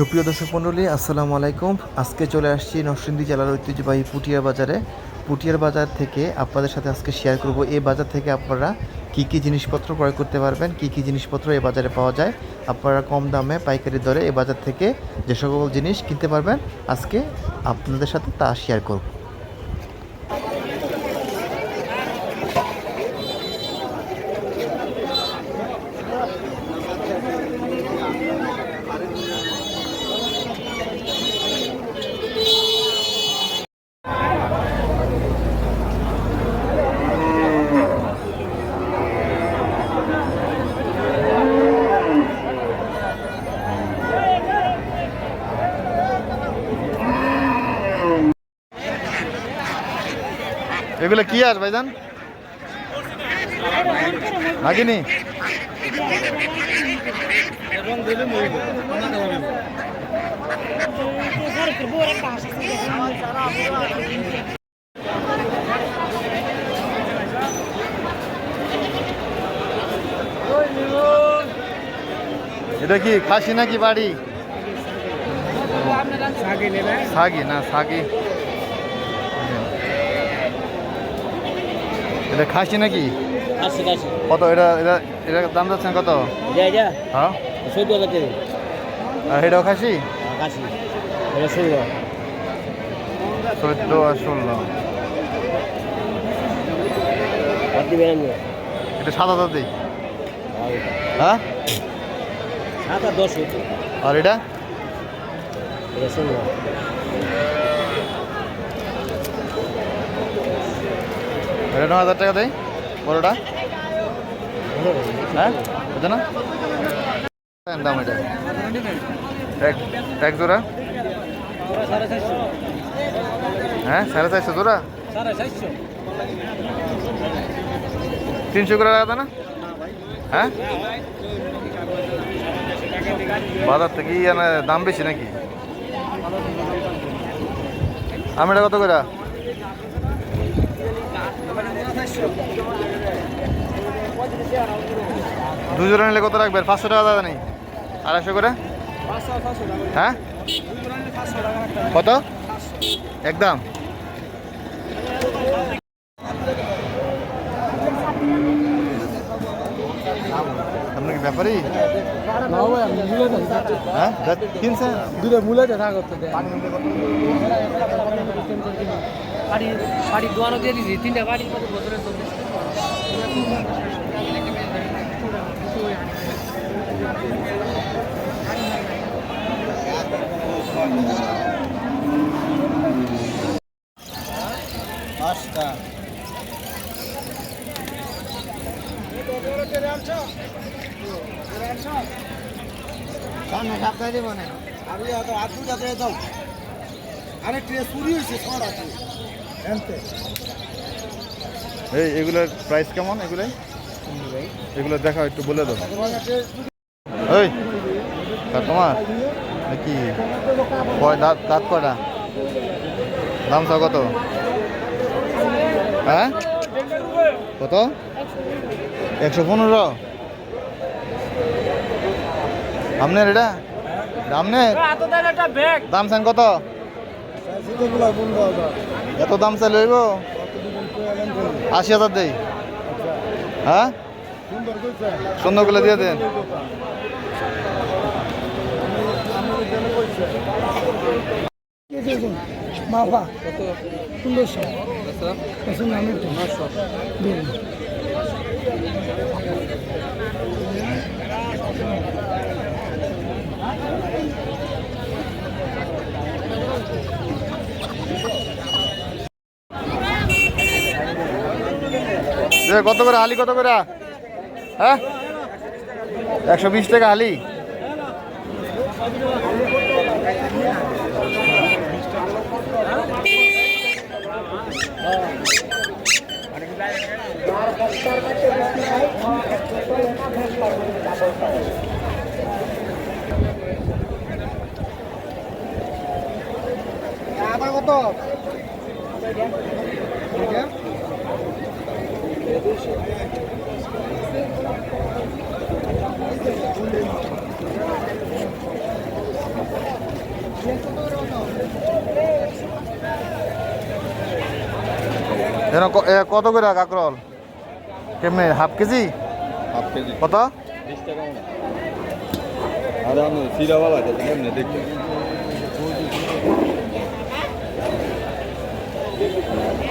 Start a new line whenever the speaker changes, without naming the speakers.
সুপ্রিয় দর্শক মণ্ডলী, আসসালামু আলাইকুম। আজকে চলে আসছি নরসিংদী জেলার ঐতিহ্যবাহী পুটিয়ার বাজারে। পুটিয়ার বাজার থেকে আপনাদের সাথে আজকে শেয়ার করব। এই বাজার থেকে আপনারা কী কী জিনিসপত্র ক্রয় করতে পারবেন, কী কী জিনিসপত্র এই বাজারে পাওয়া যায়, আপনারা কম দামে পাইকারি দরে এই বাজার থেকে যে সকল জিনিস কিনতে পারবেন, আজকে আপনাদের সাথে তা শেয়ার করব। এগুলো কি আর ভাইজান? নাকিনি এটা কি খাসি নাকি বাড়ি? সাগি না সাগি। এটা খাসি নাকি? কত? এটা এটা এটা দাম যাচ্ছেন কত? হ্যাঁ? আর এটাও খাসি?
ষোলো
চোদ্দ। আর ষোলো। এটা সাত হাজার দিই হ্যাঁ?
আর
এটা?
এটা ষোলো
এটা হাজার টাকা দেয় বড়টা। হ্যাঁ বুঝো না? দাম এটা। এক জোড়া? হ্যাঁ সাড়ে চারশো জোড়া? তিনশো করে লাগাতে না? হ্যাঁ? বাজার থেকে দাম বেশি নাকি? আমি এটা কত করে? দুজোড়া নিলে কত রাখবেন? পাঁচশো টাকা দাদা নেই। আড়াইশো করে? হ্যাঁ? কত? একদম। আপনার কি ব্যাপারই হ্যাঁ কিনছেন
দুটো মূলে দেখা করতে বাড়ি বাড়ি দোয়ানো দিয়ে দিয়েছি তিনটা বাড়ি বছরের তো পাঁচটা।
এই এগুলোর প্রাইস কেমন এগুলো এগুলো দেখা একটু বলে দাও। ওই তোমার? কি? কয় দাঁত দাঁত কয়টা? দাম চাও কত? হ্যাঁ? কত? একশো পনেরো। আপনার এটা? আপনার দাম চান কত? এত দাম চাই লইব? আশি হাজার দেই। হ্যাঁ? সুন্দরগুলো দিয়ে দেন।
মাফা সুন্দরশো পছন্দ আমি দিন
এ, কত করে হালি কত করে? হ্যাঁ? একশো বিশ টাকা হালি।
কত?
কত করে কাকরল? কেমনে? Half kg?
Half kg.
কত?
বিশ টাকা মনে আর আমি সিরাওয়ালা কেমনে দেখতে? Yeah.